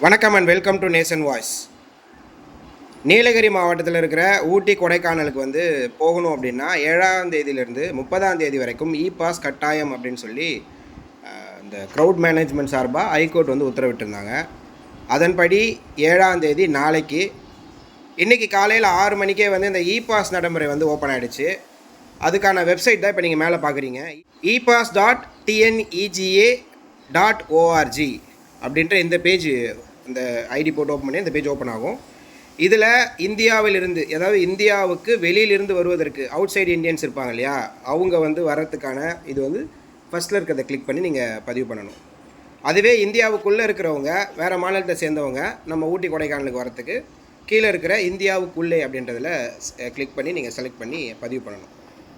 வணக்கம் and welcome to nation voice Nilgiri மாவட்டத்தில் இருக்கிற ஊட்டி கொடைக்கானலுக்கு வந்து போகணும் அப்படின்னா ஏழாம் தேதியிலேருந்து முப்பதாம் தேதி வரைக்கும் இ பாஸ் கட்டாயம் அப்படின்னு சொல்லி இந்த க்ரௌட் மேனேஜ்மெண்ட் சார்பாக ஹைகோர்ட் வந்து உத்தரவிட்டிருந்தாங்க. அதன்படி ஏழாம் தேதி நாளைக்கு இன்றைக்கி காலையில் ஆறு மணிக்கே வந்து இந்த இ பாஸ் நடைமுறை வந்து ஓப்பன் ஆகிடுச்சு அதுக்கான வெப்சைட் தான் இப்போ நீங்கள் மேலே பார்க்குறீங்க e pass dot TNEGA dot ORG அப்படின்ற இந்த பேஜ் இந்த ஐடி போட்டு ஓப்பன் பண்ணி இந்த பேஜ் ஓப்பன் ஆகும். இதில் இந்தியாவிலிருந்து அதாவது இந்தியாவுக்கு வெளியிலிருந்து வருவதற்கு அவுட் சைடு இந்தியன்ஸ் இருப்பாங்க இல்லையா? அவங்க வந்து வர்றதுக்கான இது வந்து ஃபஸ்ட்டில் இருக்கிறத கிளிக் பண்ணி நீங்கள் பதிவு பண்ணணும். அதுவே இந்தியாவுக்குள்ளே இருக்கிறவங்க வேறு மாநிலத்தை சேர்ந்தவங்க நம்ம ஊட்டி கொடைக்கானலுக்கு வரத்துக்கு கீழே இருக்கிற இந்தியாவுக்குள்ளே அப்படின்றதில் கிளிக் பண்ணி நீங்கள் செலக்ட் பண்ணி பதிவு பண்ணணும்.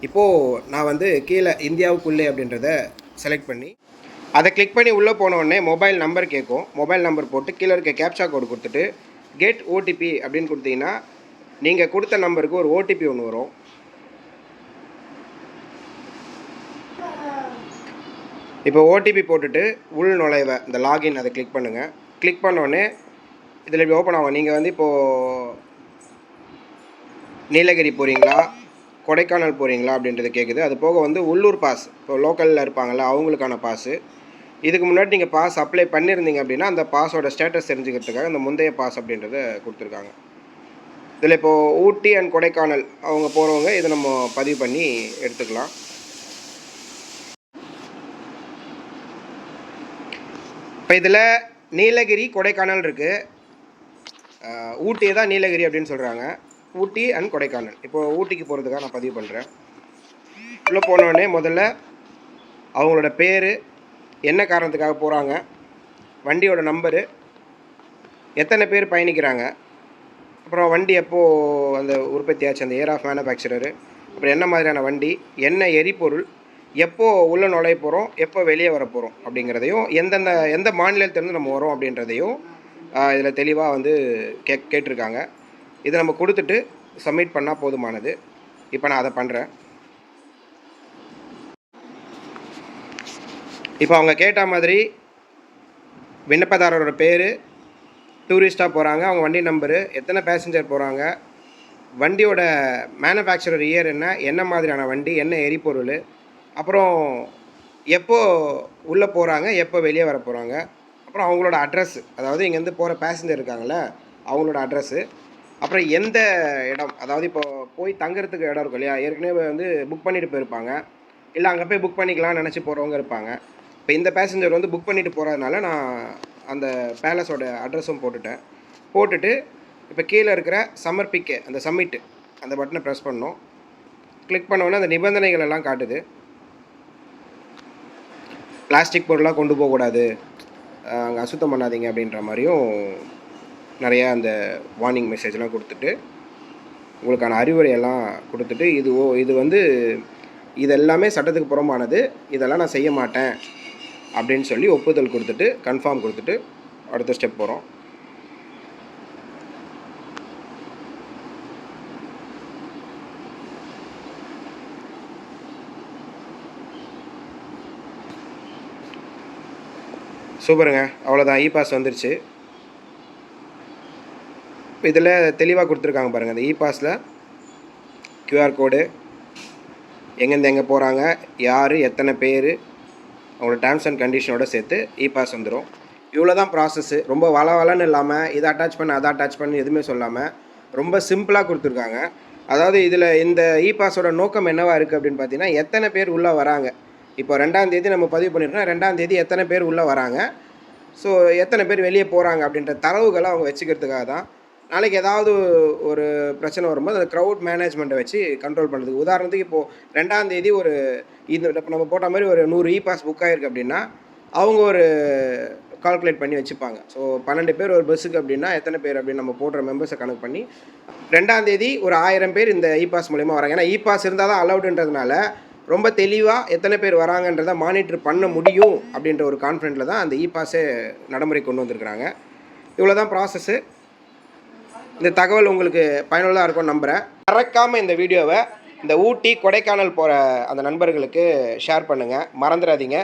இப்போது நான் வந்து கீழே இந்தியாவுக்குள்ளே அப்படின்றத செலக்ட் பண்ணி அதை கிளிக் பண்ணி உள்ளே போனோடனே மொபைல் நம்பர் கேட்கும் மொபைல் நம்பர் போட்டு கீழே இருக்க கேப்சா கோடு கொடுத்துட்டு கெட் ஓடிபி அப்படின்னு கொடுத்தீங்கன்னா நீங்கள் கொடுத்த நம்பருக்கு ஒரு ஓடிபி ஒன்று வரும். இப்போ ஓடிபி போட்டுட்டு உள் நுழைவ இந்த லாகின் அதை கிளிக் பண்ணுங்கள் கிளிக் உடனே இதில் இப்படி ஓப்பன் ஆகும். நீங்கள் வந்து இப்போது நீலகிரி போகிறீங்களா கொடைக்கானல் போகிறீங்களா அப்படின்றது கேட்குது அது போக வந்து உள்ளூர் பாஸ் இப்போ லோக்கலில் இருப்பாங்கள்ல அவங்களுக்கான பாஸு இதுக்கு முன்னாடி நீங்கள் பாஸ் அப்ளை பண்ணியிருந்தீங்க அப்படின்னா அந்த பாஸோட ஸ்டேட்டஸ் தெரிஞ்சுக்கிறதுக்காக அந்த முந்தைய பாஸ் அப்படின்றத கொடுத்துருக்காங்க. இதில் இப்போது ஊட்டி அண்ட் கொடைக்கானல் அவங்க போகிறவங்க இதை நம்ம பதிவு பண்ணி எடுத்துக்கலாம். இப்போ இதில் நீலகிரி கொடைக்கானல் இருக்குது ஊட்டியை தான் நீலகிரி அப்படின்னு சொல்கிறாங்க ஊட்டி அண்ட் கொடைக்கானல். இப்போது ஊட்டிக்கு போகிறதுக்காக நான் பதிவு பண்ணுறேன் உள்ளே போனோடனே முதல்ல அவங்களோட பேர் என்ன காரணத்துக்காக போகிறாங்க வண்டியோட நம்பரு எத்தனை பேர் பயணிக்கிறாங்க? அப்புறம் வண்டி எப்போது அந்த உற்பத்தி ஆச்சு? அந்த ஏர் ஆஃப் மேனுஃபேக்சரரு அப்புறம் என்ன மாதிரியான வண்டி? என்ன எரிபொருள்? எப்போது உள்ள நுழைய போகிறோம் எப்போ வெளியே வர போகிறோம் அப்படிங்கிறதையும் எந்தெந்த எந்த மாநிலத்திலேருந்து நம்ம வரோம்? அப்படின்றதையும் இதில் தெளிவாக வந்து கே கேட்டிருக்காங்க. இதை நம்ம கொடுத்துட்டு சப்மிட் பண்ணால் போதுமானது. இப்போ நான் அதை பண்ணுறேன் இப்போ அவங்க கேட்ட மாதிரி விண்ணப்பதாரரோட பேர் டூரிஸ்ட்டாக போகிறாங்க அவங்க வண்டி நம்பரு எத்தனை பேசஞ்சர் போகிறாங்க வண்டியோட மேனுஃபேக்சரர் இயர் என்ன என்ன மாதிரியான வண்டி என்ன எரிபொருள் அப்புறம் எப்போ உள்ளே போகிறாங்க எப்போ வெளியே வர போகிறாங்க அப்புறம் அவங்களோட அட்ரஸ் அதாவது இங்கேருந்து போகிற பேசஞ்சர் இருக்காங்கள்ல அவங்களோட அட்ரஸ்ஸு அப்புறம் எந்த இடம் அதாவது இப்போ போய் தங்குறதுக்கு இடம் இருக்கும் இல்லையா ஏற்கனவே வந்து புக் பண்ணிட்டு போயிருப்பாங்க இல்லை அங்கே போய் புக் பண்ணிக்கலாம்னு நினச்சி போகிறவங்க இருப்பாங்க இப்போ இந்த பேசஞ்சர் வந்து புக் பண்ணிட்டு போகிறதுனால நான் அந்த பேலஸோட அட்ரஸும் போட்டுட்டேன். போட்டுட்டு இப்போ கீழே இருக்கிற சமர்ப்பிக்க அந்த சப்மிட்டு அந்த பட்டனை ப்ரெஸ் பண்ணோம் கிளிக் பண்ணோன்னே அந்த நிபந்தனைகள் எல்லாம் காட்டுது. பிளாஸ்டிக் பொருளாக கொண்டு போகக்கூடாது அங்கே அசுத்தம் பண்ணாதீங்க அப்படின்ற மாதிரியும் நிறையா அந்த வார்னிங் மெசேஜ்லாம் கொடுத்துட்டு உங்களுக்கான அறிவுரையெல்லாம் கொடுத்துட்டு இது ஓ இது வந்து இது எல்லாமே சட்டத்துக்கு புறம்பானது. இதெல்லாம் நான் செய்ய மாட்டேன். அப்படின்னு சொல்லி ஒப்புதல் கொடுத்துட்டு கன்ஃபார்ம் கொடுத்துட்டு அடுத்த ஸ்டெப் போகிறோம் சூப்பருங்க. அவ்வளோதான் இ பாஸ் வந்துருச்சு இதில் தெளிவாக கொடுத்துருக்காங்க பாருங்கள் இந்த இ பாஸில் கியூஆர் கோடு எங்கேருந்து எங்கே போகிறாங்க யார் எத்தனை பேர் அவங்களோட டேர்ம்ஸ் அண்ட் கண்டிஷனோட சேர்த்து இ பாஸ் வந்துடும் இவ்வளோ தான் ப்ராசஸ்ஸு ரொம்ப வள வளன்னு இல்லாமல் இதை அட்டாச் பண்ண அதை அட்டாச் பண்ணி எதுவுமே சொல்லாமல் ரொம்ப சிம்பிளாக கொடுத்துருக்காங்க. அதாவது இதில் இந்த இ பாஸோட நோக்கம் என்னவாக இருக்குது அப்படின்னு பார்த்தீங்கன்னா எத்தனை பேர் உள்ளே வராங்க? இப்போ ரெண்டாம் தேதி நம்ம பதிவு பண்ணிட்டோம்னா ரெண்டாம் தேதி எத்தனை பேர் உள்ளே வராங்க? ஸோ எத்தனை பேர் வெளியே போகிறாங்க அப்படின்ற தரவுகளை அவங்க வச்சுக்கிறதுக்காக தான் நாளைக்கு ஏதாவது ஒரு பிரச்சனை வரும்போது அந்த க்ரௌட் மேனேஜ்மெண்ட்டை வச்சு கண்ட்ரோல் பண்ணுறதுக்கு உதாரணத்துக்கு இப்போது ரெண்டாம் தேதி ஒரு இது இப்போ நம்ம போட்ட மாதிரி ஒரு நூறு இ பாஸ் புக் ஆகிருக்கு அப்படின்னா அவங்க ஒரு கால்குலேட் பண்ணி வச்சுப்பாங்க. ஸோ பன்னெண்டு பேர் ஒரு பஸ்ஸுக்கு அப்படின்னா எத்தனை பேர் அப்படின்னு நம்ம போடுற மெம்பர்ஸை கணக்கு பண்ணி ரெண்டாம் தேதி ஒரு ஆயிரம் பேர் இந்த இ பாஸ் மூலிமா வராங்க. ஏன்னா இ பாஸ் இருந்தால் தான் அலௌடுன்றதுனால ரொம்ப தெளிவாக எத்தனை பேர் வராங்கன்றதை மானிட்டர் பண்ண முடியும் அப்படின்ற ஒரு கான்ஃபிடென்ட்டில் தான் அந்த இ பாஸே நடைமுறை கொண்டு வந்திருக்கிறாங்க. இவ்வளோ தான் ப்ராசஸ்ஸு இந்த தகவல் உங்களுக்கு பயனுள்ளதாக இருக்கும்னு நம்புகிறேன் மறக்காமல் இந்த வீடியோவை இந்த ஊட்டி கொடைக்கானல் போகிற அந்த நண்பர்களுக்கு ஷேர் பண்ணுங்கள் மறந்துடாதீங்க.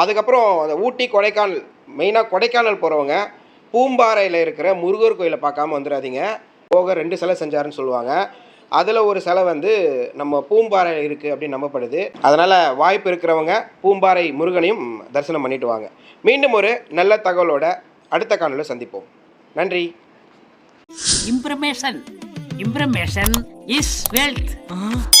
அதுக்கப்புறம் அந்த ஊட்டி கொடைக்கானல் மெயினாக கொடைக்கானல் போகிறவங்க பூம்பாறையில் இருக்கிற முருகர் கோயிலை பார்க்காம வந்துடாதீங்க. போக ரெண்டு சிலை செஞ்சாருன்னு சொல்லுவாங்க. அதில் ஒரு சிலை வந்து நம்ம பூம்பாறையில் இருக்குது அப்படின்னு நம்பப்படுது. அதனால் வாய்ப்பு இருக்கிறவங்க பூம்பாறை முருகனையும் தரிசனம் பண்ணிட்டு வாங்க. மீண்டும் ஒரு நல்ல தகவலோட அடுத்த காணொலியில் சந்திப்போம். நன்றி. Information. Information is wealth. Ah.